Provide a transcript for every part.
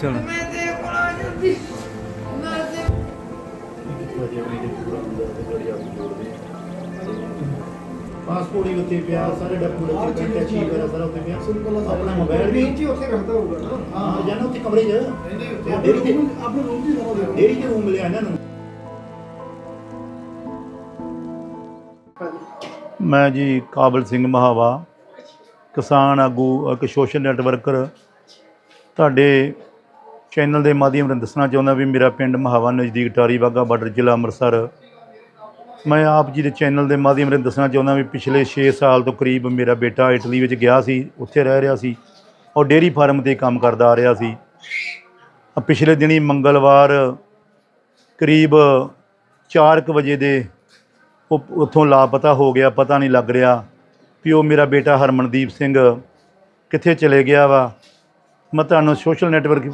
ਚਲੋ। ਮੈਂ ਤੇ ਕੋਲ ਆ ਜਾਂਦੀ ਮੈਂ ਤੇ ਪਾਸਪੋਰਟ ਹੀ ਉੱਤੇ ਪਿਆ ਸਾਰੇ ਡਾਕੂਮੈਂਟ ਉੱਤੇ ਪਿਆ। ਚੀਜ਼ ਵਗੈਰਾ ਸਾਰਾ। ਉੱਤੇ ਪਿਆ ਸਿੰਪਲ ਆਪਣਾ ਮੋਬਾਈਲ ਵੀ। ਜੀ ਉੱਥੇ ਰੱਖਦਾ ਹੋਊਗਾ ਨਾ। ਹਾਂ ਜਾਨਾ ਉੱਥੇ ਕਮਰੇ 'ਚ। ਡੇਰੀ ਤੇ ਆਪਣੇ ਰੂਮ ਦੀ ਤਰ੍ਹਾਂ ਦੇ ਡੇਰੀ 'ਚ ਰੂਮ ਮਿਲਿਆ ਇਹਨਾਂ ਨੂੰ। ਮੈਂ ਜੀ ਕਾਬਲ ਸਿੰਘ ਮਹਾਵਾ ਕਿਸਾਨ ਆਗੂ ਇੱਕ ਸੋਸ਼ਲ ਨੈਟਵਰਕਰ। ਤੁਹਾਡੇ ਚੈਨਲ ਦੇ ਮਾਧਿਅਮ ਰਾਹੀਂ ਦੱਸਣਾ ਚਾਹੁੰਦਾ ਵੀ ਮੇਰਾ ਪਿੰਡ ਮਹਾਵਾ ਨਜ਼ਦੀਕ ਟਾਰੀ ਬਾਗਾ ਬਾਰਡਰ ਜ਼ਿਲ੍ਹਾ ਅੰਮ੍ਰਿਤਸਰ। ਮੈਂ ਆਪ ਜੀ ਦੇ ਚੈਨਲ ਦੇ ਮਾਧਿਅਮ ਰਾਹੀਂ ਦੱਸਣਾ ਚਾਹੁੰਦਾ ਵੀ ਪਿਛਲੇ 6 ਸਾਲ ਤੋਂ ਕਰੀਬ ਮੇਰਾ ਬੇਟਾ ਇਟਲੀ ਵਿੱਚ ਗਿਆ ਸੀ, ਉੱਥੇ ਰਹਿ ਰਿਹਾ ਸੀ ਔਰ ਡੇਅਰੀ ਫਾਰਮ ਤੇ ਕੰਮ ਕਰਦਾ ਆ ਰਿਹਾ ਸੀ। ਪਿਛਲੇ ਦਿਨੀ ਮੰਗਲਵਾਰ ਕਰੀਬ 4:00 ਵਜੇ ਦੇ ਉਹ ਉੱਥੋਂ ਲਾਪਤਾ ਹੋ ਗਿਆ, ਪਤਾ ਨਹੀਂ ਲੱਗ ਰਿਹਾ ਵੀ ਉਹ ਮੇਰਾ ਬੇਟਾ ਹਰਮਨਦੀਪ ਸਿੰਘ ਕਿੱਥੇ ਚਲੇ ਗਿਆ ਵਾ। ਮੈਂ ਤੁਹਾਨੂੰ ਸੋਸ਼ਲ ਨੈਟਵਰਕ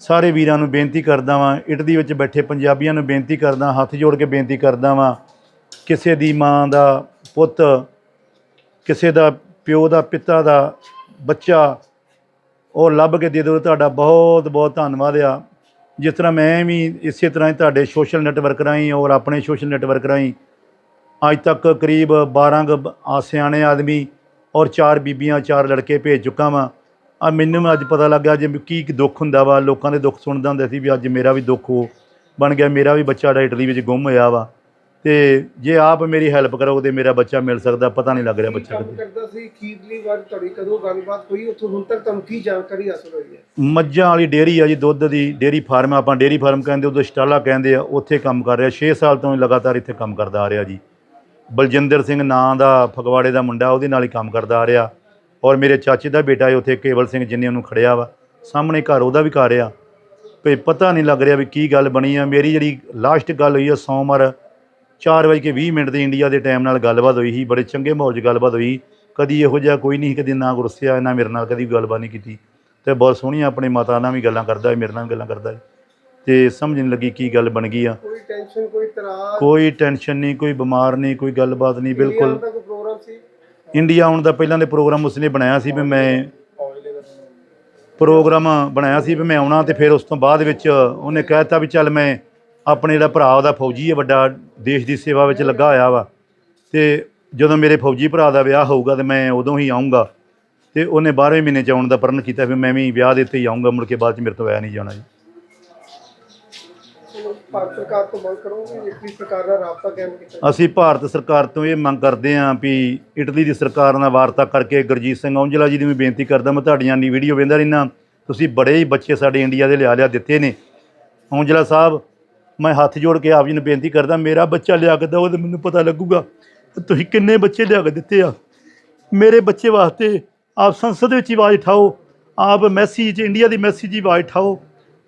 ਸਾਰੇ ਵੀਰਾਂ ਨੂੰ ਬੇਨਤੀ ਕਰਦਾ ਵਾਂ, ਇਟਲੀ ਵਿੱਚ ਬੈਠੇ ਪੰਜਾਬੀਆਂ ਨੂੰ ਬੇਨਤੀ ਕਰਦਾ, ਹੱਥ ਜੋੜ ਕੇ ਬੇਨਤੀ ਕਰਦਾ ਵਾਂ, ਕਿਸੇ ਦੀ ਮਾਂ ਦਾ ਪੁੱਤ, ਕਿਸੇ ਦਾ ਪਿਓ ਦਾ, ਪਿਤਾ ਦਾ ਬੱਚਾ, ਉਹ ਲੱਭ ਕੇ ਦੇ ਦਿਓ, ਤੁਹਾਡਾ ਬਹੁਤ ਬਹੁਤ ਧੰਨਵਾਦ ਆ। ਜਿਸ ਤਰ੍ਹਾਂ ਮੈਂ ਵੀ ਇਸੇ ਤਰ੍ਹਾਂ ਹੀ ਤੁਹਾਡੇ ਸੋਸ਼ਲ ਨੈਟਵਰਕ ਰਾਹੀਂ ਔਰ ਆਪਣੇ ਸੋਸ਼ਲ ਨੈਟਵਰਕ ਰਾਹੀਂ ਅੱਜ ਤੱਕ ਕਰੀਬ 12 ਕੁ ਆਦਮੀ ਔਰ ਚਾਰ ਬੀਬੀਆਂ, ਚਾਰ ਲੜਕੇ ਭੇਜ ਚੁੱਕਾ ਵਾਂ। ਆ ਮੈਨੂੰ ਅੱਜ ਪਤਾ ਲੱਗਾ ਜੇ ਕੀ ਕੀ ਦੁੱਖ ਹੁੰਦਾ ਵਾ ਲੋਕਾਂ ਦੇ ਦੁੱਖ ਸੁਣਦਾ ਹੁੰਦਾ ਸੀ ਵੀ ਅੱਜ ਮੇਰਾ ਵੀ ਦੁੱਖ ਹੋ ਬਣ ਗਿਆ ਮੇਰਾ ਵੀ ਬੱਚਾ ਇਟਲੀ ਵਿੱਚ ਗੁੰਮ ਹੋਇਆ ਵਾ। ਤੇ ਜੇ ਆਪ ਮੇਰੀ ਹੈਲਪ ਕਰੋਗੇ ਤੇ ਮੇਰਾ ਬੱਚਾ ਮਿਲ ਸਕਦਾ ਪਤਾ ਨਹੀਂ ਲੱਗ ਰਿਹਾ ਬੱਚਾ ਕਿੱਥੇ। ਕਰਦਾ ਸੀ? ਖੀਰਲੀ ਵਾਰ ਤੁਹਾਡੀ ਕਦੋਂ ਗੱਲਬਾਤ ਹੋਈ? ਉੱਥੋਂ ਹੁਣ ਤੱਕ ਤੁਹਾਨੂੰ ਕੀ ਜਾਣਕਾਰੀ ਹਾਸਲ ਹੋਈ ਹੈ? ਮੱਝਾਂ ਵਾਲੀ ਡੇਅਰੀ ਆ ਜੀ ਦੁੱਧ ਦੀ ਡੇਅਰੀ ਫਾਰਮ ਆ, ਆਪਾਂ ਡੇਅਰੀ ਫਾਰਮ ਕਹਿੰਦੇ ਉਦੋਂ ਸਟਾਲਾ ਕਹਿੰਦੇ ਆ ਉੱਥੇ ਕੰਮ ਕਰ ਰਿਹਾ 6 ਸਾਲ ਤੋਂ ਲਗਾਤਾਰ ਇੱਥੇ ਕੰਮ ਕਰਦਾ ਆ ਰਿਹਾ ਜੀ। ਬਲਜਿੰਦਰ ਸਿੰਘ ਨਾਂ ਦਾ ਫਗਵਾੜੇ ਦਾ ਮੁੰਡਾ ਉਹਦੇ ਨਾਲ ਹੀ ਕੰਮ ਕਰਦਾ ਆ ਰਿਹਾ। ਔਰ ਮੇਰੇ ਚਾਚੇ ਦਾ ਬੇਟਾ ਹੈ ਉੱਥੇ ਕੇਵਲ ਸਿੰਘ ਜਿੰਨੇ ਉਹਨੂੰ ਖੜਿਆ ਵਾ। ਸਾਹਮਣੇ ਘਰ ਉਹਦਾ ਵੀ ਘਰ ਆ। ਭਈ ਪਤਾ ਨਹੀਂ ਲੱਗ ਰਿਹਾ ਵੀ ਕੀ ਗੱਲ ਬਣੀ ਆ। ਮੇਰੀ ਜਿਹੜੀ ਲਾਸਟ ਗੱਲ ਹੋਈ ਆ ਸੋਮਵਾਰ 4 ਵਜੇ ਕੇ 20 ਮਿੰਟ ਦੀ ਇੰਡੀਆ ਦੇ ਟਾਈਮ ਨਾਲ ਗੱਲਬਾਤ ਹੋਈ ਸੀ। ਬੜੇ ਚੰਗੇ ਮਾਹੌਲ 'ਚ ਗੱਲਬਾਤ ਹੋਈ। ਕਦੀ ਇਹੋ ਜਿਹਾ ਕੋਈ ਨਹੀਂ ਕਦੀ ਨਾ ਗੁੱਸਿਆ ਨਾ ਮੇਰੇ ਨਾਲ ਕਦੀ ਗੱਲਬਾਤ ਨਹੀਂ ਕੀਤੀ। ਤੇ ਬਹੁਤ ਸੋਹਣੀਆਂ ਆਪਣੀ ਮਾਤਾ ਨਾਲ ਵੀ ਗੱਲਾਂ ਕਰਦਾ ਹੈ ਮੇਰੇ ਨਾਲ ਵੀ ਗੱਲਾਂ ਕਰਦਾ ਹੈ। ਤੇ ਸਮਝ ਨਹੀਂ ਲੱਗੀ ਕੀ ਗੱਲ ਬਣ ਗਈ ਆ। ਕੋਈ ਟੈਨਸ਼ਨ ਕੋਈ ਤਰਾਸ? ਕੋਈ ਟੈਨਸ਼ਨ ਨਹੀਂ ਕੋਈ ਬਿਮਾਰ ਨਹੀਂ ਕੋਈ ਗੱਲਬਾਤ ਨਹੀਂ ਬਿਲਕੁਲ ਦਾ ਕੋਈ ਪ੍ਰੋਗਰਾਮ ਸੀ ਇੰਡੀਆ ਆਉਣ ਦਾ ਪਹਿਲਾਂ ਦੇ ਪ੍ਰੋਗਰਾਮ ਉਸਨੇ ਬਣਾਇਆ ਸੀ ਵੀ ਮੈਂ ਪ੍ਰੋਗਰਾਮ ਬਣਾਇਆ ਸੀ ਵੀ ਮੈਂ ਆਉਣਾ ਤੇ ਫਿਰ ਉਸ ਤੋਂ ਬਾਅਦ ਵਿੱਚ ਉਹਨੇ ਕਹਿ ਦਿੱਤਾ ਵੀ ਚੱਲ ਮੈਂ ਆਪਣੇ ਜਿਹੜਾ ਭਰਾ ਉਹਦਾ ਫੌਜੀ ਹੈ, ਵੱਡਾ ਦੇਸ਼ ਦੀ ਸੇਵਾ ਵਿੱਚ ਲੱਗਾ ਹੋਇਆ ਵਾ। ਤੇ ਜਦੋਂ ਮੇਰੇ ਫੌਜੀ ਭਰਾ ਦਾ ਵਿਆਹ ਹੋਊਗਾ ਤੇ ਮੈਂ ਉਦੋਂ ਹੀ ਆਉਂਗਾ ਤੇ ਉਹਨੇ 12ਵੇਂ ਮਹੀਨੇ ਚ ਆਉਣ ਦਾ ਪ੍ਰਣ ਕੀਤਾ ਵੀ ਮੈਂ ਵੀ ਵਿਆਹ ਦੇ ਉੱਤੇ ਹੀ ਆਉਂਗਾ ਮੁੜ ਕੇ ਬਾਅਦ ਚ ਮੇਰੇ ਤੋਂ ਆਇਆ ਨਹੀਂ ਜਾਣਾ ਜੀ। ਚਲੋ ਭਾਰਤ ਸਰਕਾਰ ਤੋਂ ਮੰਗ ਕਰੋਗੇ ਇਟਲੀ ਸਰਕਾਰ ਨਾਲ ਰਾਬਤਾ ਕਾਇਮ ਕੀਤਾ ਅਸੀਂ ਭਾਰਤ ਸਰਕਾਰ ਤੋਂ ਇਹ ਮੰਗ ਕਰਦੇ ਹਾਂ ਵੀ ਇਟਲੀ ਦੀ ਸਰਕਾਰ ਨਾਲ ਵਾਰਤਾ ਕਰਕੇ ਗੁਰਜੀਤ ਸਿੰਘ ਔਂਜਲਾ ਜੀ ਨੂੰ ਵੀ ਬੇਨਤੀ ਕਰਦਾ, ਮੈਂ ਤੁਹਾਡੀਆਂ ਦੀ ਵੀਡੀਓ ਵੇਂਦਾ ਰਹਿਣਾ ਤੁਸੀਂ ਬੜੇ ਹੀ ਬੱਚੇ ਸਾਡੇ ਇੰਡੀਆ ਦੇ ਲਿਆ ਲਿਆ ਦਿੱਤੇ ਨੇ। ਔਂਜਲਾ ਸਾਹਿਬ, ਮੈਂ ਹੱਥ ਜੋੜ ਕੇ ਆਪ ਜੀ ਨੂੰ ਬੇਨਤੀ ਕਰਦਾ, ਮੇਰਾ ਬੱਚਾ ਲਿਆ ਕੇ ਦਿਓ ਤੇ ਮੈਨੂੰ ਪਤਾ ਲੱਗੂਗਾ ਤੁਸੀਂ ਕਿੰਨੇ ਬੱਚੇ ਲਿਆ ਕੇ ਦਿੱਤੇ ਆ। ਮੇਰੇ ਬੱਚੇ ਵਾਸਤੇ ਆਪ ਸੰਸਦ ਵਿੱਚ ਆਵਾਜ਼ ਉਠਾਓ, ਆਪ ਮੈਸੇਜ ਇੰਡੀਆ ਦੀ ਮੈਸੇਜ ਦੀ ਆਵਾਜ਼ ਉਠਾਓ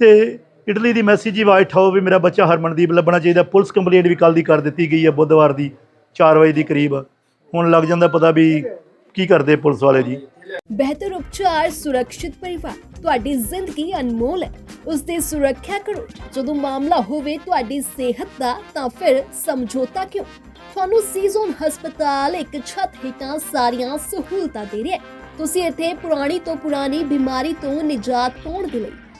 ਤੇ ਇਟਲੀ ਦੀ ਮੈਸੇਜ ਦੀ ਆਵਾਜ਼ ਉਠਾਓ ਵੀ ਮੇਰਾ ਬੱਚਾ ਹਰਮਨਦੀਪ ਲੱਭਣਾ ਚਾਹੀਦਾ। ਪੁਲਿਸ ਕੰਪਲੇਂਟ ਵੀ ਕੱਲ ਦੀ ਕਰ ਦਿੱਤੀ ਗਈ ਹੈ ਬੁੱਧਵਾਰ ਦੀ 4 ਵਜੇ ਦੀ ਕਰੀਬ। ਹੁਣ ਲੱਗ ਜਾਂਦਾ ਪਤਾ ਵੀ ਕੀ ਕਰਦੇ ਪੁਲਿਸ ਵਾਲੇ ਜੀ। ਬਿਹਤਰ ਉਪਚਾਰ, ਸੁਰੱਖਿਅਤ ਪਰਿਵਾਰ, ਤੁਹਾਡੀ ਜ਼ਿੰਦਗੀ ਅਨਮੋਲ ਹੈ। ਉਸ ਦੀ ਸੁਰੱਖਿਆ ਕਰੋ। ਜਦੋਂ ਮਾਮਲਾ ਹੋਵੇ ਤੁਹਾਡੀ ਸਿਹਤ ਦਾ, ਤਾਂ ਫਿਰ ਸਮਝੌਤਾ ਕਿਉਂ? ਤੁਹਾਨੂੰ ਸੀਜ਼ਨ ਹਸਪਤਾਲ ਇੱਕ ਛੱਤ ਹੇਠਾਂ ਸਾਰੀਆਂ ਸਹੂਲਤਾਂ ਦੇ ਰਿਹਾ ਹੈ। ਤੁਸੀਂ ਇੱਥੇ ਪੁਰਾਣੀ ਤੋਂ ਪੁਰਾਣੀ ਬਿਮਾਰੀ ਤੋਂ ਨਿਜਾਤ ਪਾਉਣ ਦੇ ਲਈ